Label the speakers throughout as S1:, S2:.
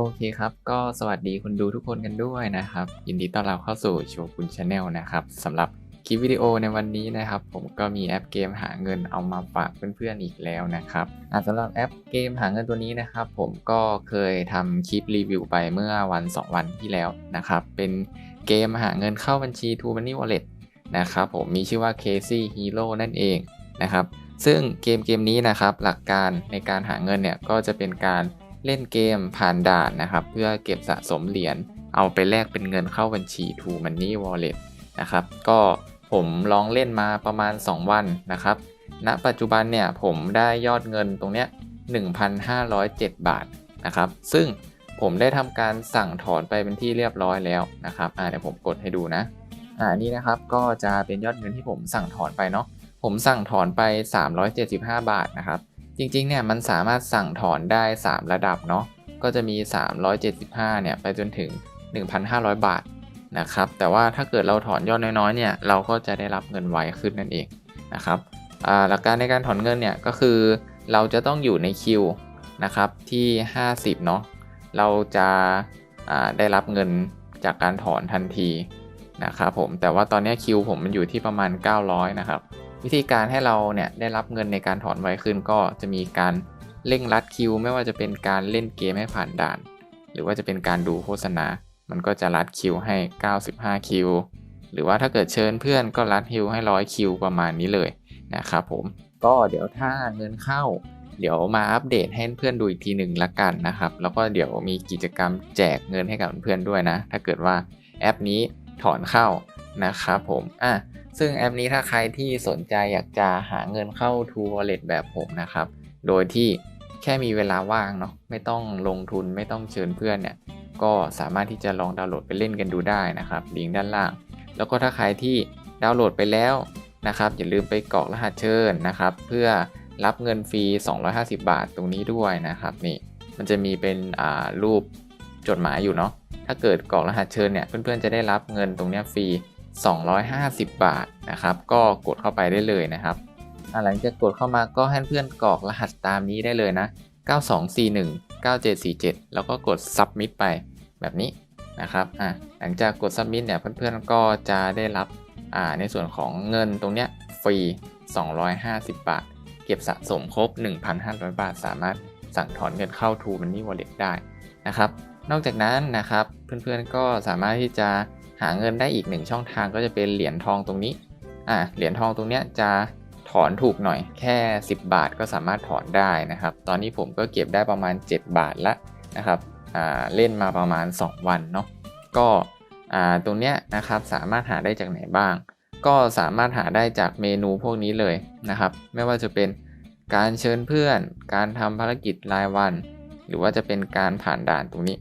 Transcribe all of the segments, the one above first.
S1: โอเคครับ ก็สวัสดีคนดูทุกคนกันด้วยนะครับ ยินดีต้อนรับเข้าสู่โชกุนชาแนลนะครับสำหรับคลิปวิดีโอในวันนี้นะครับ ผมก็มีแอปเกมหาเงินเอามาฝากเพื่อนๆอีกแล้วนะครับสำหรับแอปเกมหาเงินตัวนี้นะครับ ผมก็เคยทำคลิปรีวิวไปเมื่อวัน 2 วันที่แล้วนะครับ เป็นเกมหาเงินเข้าบัญชี t ู Money Wallet นะครับผมมีชื่อว่า Casey Hero นั่นเองนะครับ ซึ่งเกมเกมนี้นะครับ หลักการในการหาเงินเนี่ยก็จะเป็นการ เล่นเกมผ่านด่านนะครับ เพื่อเก็บสะสมเหรียญเอาไปแลกเป็นเงินเข้าบัญชี t ู Money Wallet นะครับ ก็ผมลองเล่นมาประมาณ 2 วันนะครับณปัจจุบันเนี่ยผมได้ยอดเงินตรงเนี้ย1,507 บาทนะครับ ซึ่งผมได้ทำการสั่งถอนไปเป็นที่เรียบร้อยแล้วนะครับอ่าเดี๋ยวผมกดให้ดูนะอ่านี่นะครับก็จะเป็นยอดเงินที่ผมสั่งถอนไปเนาะผมสั่งถอนไป 375 บาทนะครับ จริงๆเนี่ยมันสามารถสั่งถอนได้ 3 ระดับเนาะก็จะมี 375เนี่ยไปจนถึง 1,500 บาทนะครับแต่ว่าถ้าเกิดเราถอนยอดน้อยๆเนี่ยเราก็จะได้รับเงินไวขึ้นนั่นเองนะครับหลักการในการถอนเงินเนี่ยก็คือเราจะต้องอยู่ในคิวนะครับที่ 50เนาะเราจะได้รับเงินจากการถอนทันทีนะครับผมแต่ว่าตอนนี้คิวผมมันอยู่ที่ประมาณ 900 นะครับ วิธีการให้เราเนี่ยได้รับเงินในการถอนไวขึ้นก็จะมีการเร่งรัดคิว ไม่ว่าจะเป็นการเล่นเกมให้ผ่านด่าน หรือว่าจะเป็นการดูโฆษณา มันก็จะรัดคิวให้ 95 คิว หรือว่าถ้าเกิดเชิญเพื่อนก็รัดคิวให้ร้อยคิวประมาณนี้เลยนะครับผม ก็เดี๋ยวถ้าเงินเข้า เดี๋ยวมาอัปเดตให้เพื่อนดูอีกทีหนึ่งละกันนะครับ แล้วก็เดี๋ยวมีกิจกรรมแจกเงินให้กับเพื่อนด้วยนะ ถ้าเกิดว่าแอปนี้ถอนเข้านะครับผม อะ ซึ่งแอปนี้ถ้าใครที่สนใจอยากจะหาเงินเข้า True Wallet แบบผมนะครับ โดยที่แค่มีเวลาว่างเนาะไม่ต้องลงทุนไม่ต้องเชิญเพื่อนเนี่ยก็สามารถที่จะลองดาวน์โหลดไปเล่นกันดูได้นะครับลิงก์ด้านล่าง แล้วก็ถ้าใครที่ดาวน์โหลดไปแล้วนะครับอย่าลืมไปกรอกรหัสเชิญนะครับ เพื่อรับเงินฟรี 250 บาทตรงนี้ด้วยนะครับนี่มันจะมีเป็นอ่ารูปจดหมายอยู่เนาะถ้าเกิดกรอกรหัสเชิญเนี่ยเพื่อนๆจะได้รับเงินตรงนี้ฟรี 250 บาทนะครับ ก็กดเข้าไปได้เลยนะครับหลังจากกดเข้ามาก็ให้เพื่อนกรอกรหัสตามนี้ได้เลยนะ 9241 9747 แล้วก็กด submit ไปแบบนี้นะครับอะหลังจากกด submit เนี่ยเพื่อนๆก็จะได้รับอ่าในส่วนของเงินตรงเนี้ยฟรี 250 บาท เก็บสะสมครบ 1,500 บาท สามารถสั่งถอนเงินเข้า True Money Wallet ได้นะครับ นอกจากนั้นนะครับเพื่อนๆก็สามารถที่จะหาเงินได้อีกหนึ่งช่องทางก็จะเป็นเหรียญทองตรงนี้อ่าเหรียญทองตรงเนี้ยจะถอนถูกหน่อยแค่ 10 บาทก็สามารถถอนได้นะครับ ตอนนี้ผมก็เก็บได้ประมาณ 7 บาทละนะครับอ่าเล่นมาประมาณ 2 วันเนาะก็อ่าตรงเนี้ยนะครับสามารถหาได้จากไหนบ้าง ก็สามารถหาได้จากเมนูพวกนี้เลยนะครับ ไม่ว่าจะเป็นการเชิญเพื่อน การทำภารกิจรายวัน หรือว่าจะเป็นการผ่านด่านตรงนี้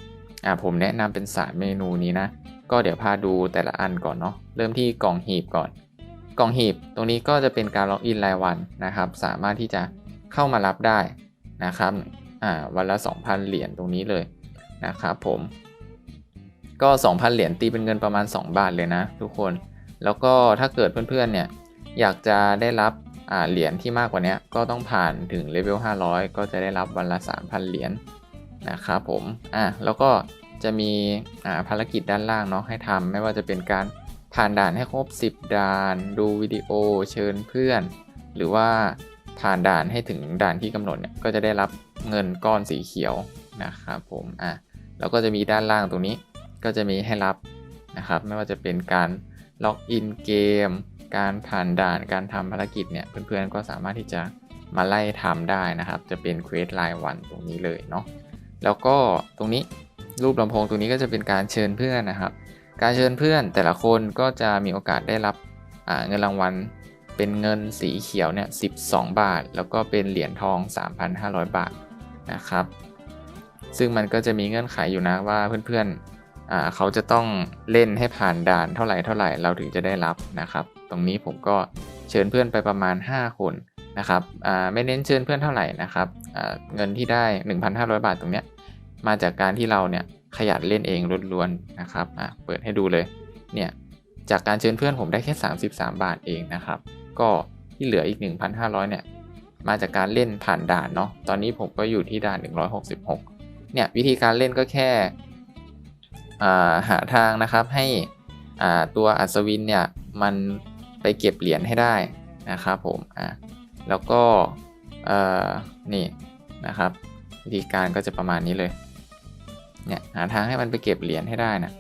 S1: อ่าผมแนะนำเป็น 3 เมนูนี้นะ ก็เดี๋ยวพาดูแต่ละอันก่อนเนาะเริ่มที่กล่องหีบก่อน กล่องหีบตรงนี้ก็จะเป็นการล็อกอินรายวันนะครับ สามารถที่จะเข้ามารับได้นะครับอ่าวันละ 2,000 เหรียญตรงนี้เลยนะครับผมก็ 2,000 เหรียญตีเป็นเงินประมาณ 2 บาทเลยนะ ทุกคน แล้วก็ถ้าเกิดเพื่อนๆเนี่ยอยากจะได้รับอ่าเหรียญที่มากกว่านี้ก็ต้องผ่านถึงเลเวล500 ก็จะได้รับวันละ 3,000 เหรียญ นะครับผมอ่าแล้วก็จะมีภารกิจด้านล่างเนาะให้ทำไม่ว่าจะเป็นการผ่านด่านให้ครบ 10 ด่าน ดูวิดีโอเชิญเพื่อน หรือว่าผ่านด่านให้ถึงด่านที่กำหนดเนี่ยก็จะได้รับเงินก้อนสีเขียวนะครับผมอะแล้วก็จะมีด้านล่างตรงนี้ก็จะมีให้รับนะครับไม่ว่าจะเป็นการล็อกอินเกม การผ่านด่านการทำภารกิจเนี่ยเพื่อนๆก็สามารถที่จะมาไล่ทำได้นะครับ จะเป็นเควสรายวันตรงนี้เลยเนาะ แล้วก็ตรงนี้รูปลำโพงตรงนี้ก็จะเป็นการเชิญเพื่อนนะครับ การเชิญเพื่อนแต่ละคนก็จะมีโอกาสได้รับเงินรางวัลเป็นเงินสีเขียวเนี่ย12 บาท แล้วก็เป็นเหรียญทอง 3,500 บาทนะครับ ซึ่งมันก็จะมีเงื่อนไขอยู่นะว่าเพื่อนๆเขาจะต้องเล่นให้ผ่านด่านเท่าไหร่เท่าไหร่เราถึงจะได้รับนะครับ ตรงนี้ผมก็เชิญเพื่อนไปประมาณ 5 คน นะครับไม่เน้นเชิญเพื่อนเท่าไหร่นะครับเงินที่ได้ 1,500 บาทตรงเนี้ยมาจากการที่เราเนี่ยขยันเล่นเองล้วนๆนะครับเปิดให้ดูเลยเนี่ยจากการเชิญเพื่อนผมได้แค่ 33 บาทเองนะครับ ก็ที่เหลืออีก 1,500เนี่ยมาจากการเล่นผ่านด่านเนาะตอนนี้ผมก็อยู่ที่ด่าน 166 เนี่ยวิธีการเล่นก็แค่าหาทางนะครับให้ตัวอัศวินเนี่ยมันไปเก็บเหรียญให้ได้นะครับผมอะ แล้วก็นี่นะครับ วิธีการก็จะประมาณนี้เลยเนี่ยหาทางให้มันไปเก็บเหรียญให้ได้นะ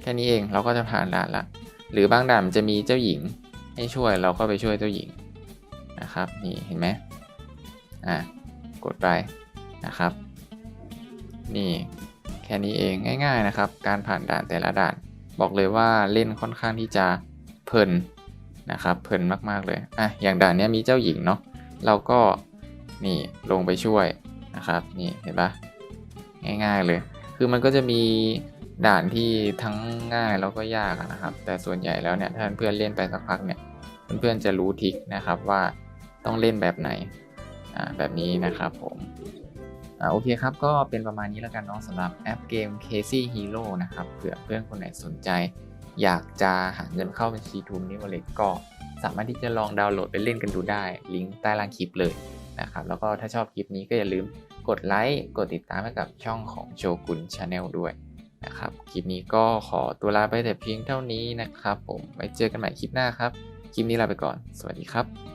S1: แค่นี้เองเราก็จะผ่านด่านละ หรือบางด่านมันจะมีเจ้าหญิงให้ช่วยเราก็ไปช่วยเจ้าหญิงนะครับนี่เห็นไหมอะกดไปนะครับ นี่แค่นี้เองง่าย ๆนะครับ การผ่านด่านแต่ละด่าน บอกเลยว่าเล่นค่อนข้างที่จะเพลิน นะครับเพลินมากๆเลยอะอย่างด่านนี้มีเจ้าหญิงเนาะเราก็นี่ลงไปช่วยนะครับนี่เห็นปะง่ายๆเลย คือมันก็จะมีด่านที่ทั้งง่ายแล้วก็ยากนะครับ แต่ส่วนใหญ่แล้วเนี่ยถ้าเพื่อนเล่นไปสักพักเนี่ยเพื่อนๆจะรู้ทิกนะครับว่าต้องเล่นแบบไหนอ่าแบบนี้นะครับผมอ่าโอเคครับ ก็เป็นประมาณนี้แล้วกันเนาะสำหรับแอปเกม Casey Hero นะครับเผื่อเพื่อนคนไหนสนใจ อยากจะหาเงินเข้าบัญชีทุมนิวเลตก็สามารถที่จะลองดาวน์โหลดไปเล่นกันดูได้ ลิงก์ใต้ล่างคลิปเลยนะครับ แล้วก็ถ้าชอบคลิปนี้ก็อย่าลืมกดไลค์ กดติดตามให้กับช่องของโชกุนชาแนลด้วยนะครับ คลิปนี้ก็ขอตัวลาไปแต่เพียงเท่านี้นะครับ ผมไว้เจอกันใหม่คลิปหน้าครับ คลิปนี้ลาไปก่อน สวัสดีครับ